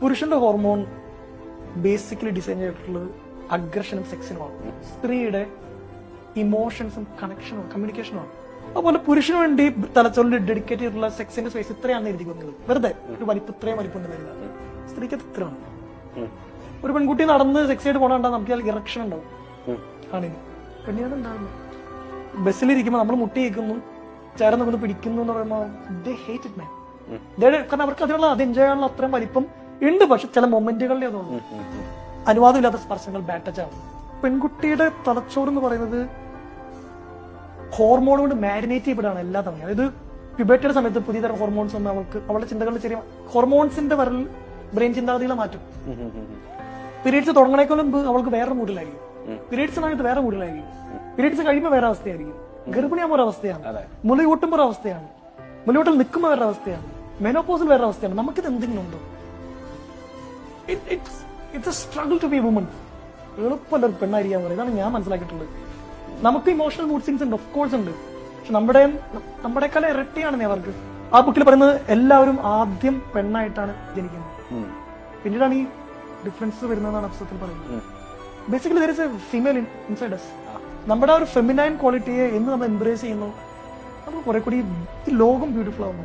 പുരുഷന്റെ hormone basically design ചെയ്തിട്ടുള്ളത് അഗ്രഷനും സെക്സിനുമാണ് സ്ത്രീയുടെ ഇമോഷൻസും കണക്ഷനും കമ്മ്യൂണിക്കേഷനുമാണ് അതുപോലെ പുരുഷന് വേണ്ടി തലച്ചോറിൽ ഡെഡിക്കേറ്റ് ചെയ്തിട്ടുള്ള സെക്സിന്റെ സ്പേസ് ഇത്രയാണ് എഴുതി വന്നത് വെറുതെ ഒരു വലിപ്പം ഇത്രയും വലിപ്പം വരുന്നത് സ്ത്രീക്ക് അത് ഇത്രയാണ്. ഒരു പെൺകുട്ടി നടന്ന് സെക്സ് ആയിട്ട് പോകണ്ട നമുക്ക് ഇറക്ഷൻ ഉണ്ടാവും. ആണിന് പെണ്ണിനത് ഉണ്ടാവില്ല ബസ്സിലിരിക്കുമ്പോൾ നമ്മൾ മുട്ടി കേൾക്കുന്നു ചേർന്ന് നിന്ന് പിടിക്കുന്നു എന്ന് പറയുമ്പോൾ ദേ ഹേറ്റ് ഇറ്റ് മാൻ കാരണം അവർക്ക് അതിനുള്ള അത് എൻജോയ് ചെയ്യാനുള്ള അത്രയും വലിപ്പം ഉണ്ട്. പക്ഷെ ചില മൊമെന്റുകളിലേ അതുള്ളൂ അനുവാദമില്ലാത്ത സ്പർശങ്ങൾ ബാറ്റച്ച് ആവും. പെൺകുട്ടിയുടെ തലച്ചോറ് എന്ന് പറയുന്നത് ഹോർമോൺ കൊണ്ട് മാരിനേറ്റ് ചെയ്യപ്പെടുകയാണ് എല്ലാ തവണയും. അതായത് പ്യുബേറ്റയുടെ സമയത്ത് പുതിയ തരം ഹോർമോൺസ് ഒന്നും അവൾക്ക് അവളുടെ ചിന്തകളിൽ ചെറിയ ഹോർമോൺസിന്റെ വരൽ ബ്രെയിൻ ചിന്താഗതികളെ മാറ്റും. പീരീഡ്സ് തുടങ്ങണേക്കാൾ മുമ്പ് അവൾക്ക് വേറെ മൂഡിലായിരിക്കും. പീരീഡ്സ് സമയത്ത് വേറെ മൂഡിലായിരിക്കും. പീരീഡ്സ് കഴിയുമ്പോൾ വേറെ അവസ്ഥയായിരിക്കും. ഗർഭിണിയാകുമ്പോൾ ഒരു അവസ്ഥയാണ്. അതെ. മുല കൂട്ടുമ്പോൾ ഒരു അവസ്ഥയാണ്. മുലയൂട്ടൽ നിൽക്കുമ്പോൾ വേറെ അവസ്ഥയാണ്. മെനോപോസിൽ വേറെ അവസ്ഥയാണ്. നമുക്കിത് എന്തെങ്കിലും ഉണ്ടോ it's it's a struggle to be woman എളുപ്പമല്ല ഒരു പെണ്ണായിരിക്കാൻ പറയുന്നത്. ഇതാണ് ഞാൻ മനസ്സിലാക്കിയിട്ടുള്ളത്. നമുക്ക് ഇമോഷണൽ മൂഡ് സിങ്സ് ഉണ്ട്. ഓഫ് കോഴ്സ് ഉണ്ട്. പക്ഷെ നമ്മുടെ നമ്മുടെക്കാളും ഇരട്ടിയാണ് അവർക്ക് ആ ബുക്കിൽ പറയുന്നത് എല്ലാവരും ആദ്യം പെണ്ണായിട്ടാണ് ജനിക്കുന്നത്. പിന്നീടാണ് ഈ ഡിഫറൻസ് വരുന്നതെന്നാണ് അപ്സത്തിൽ പറയുന്നത്. Basically there is a female inside us. നമ്മുടെ ആ ഒരു ഫെമിനൈൻ ക്വാളിറ്റിയെ എന്ന് നമ്മൾ എംബ്രേസ് ചെയ്യുന്നു. നമുക്ക് കുറെ കൂടി ഈ ലോകം ബ്യൂട്ടിഫുൾ ആവുന്നു.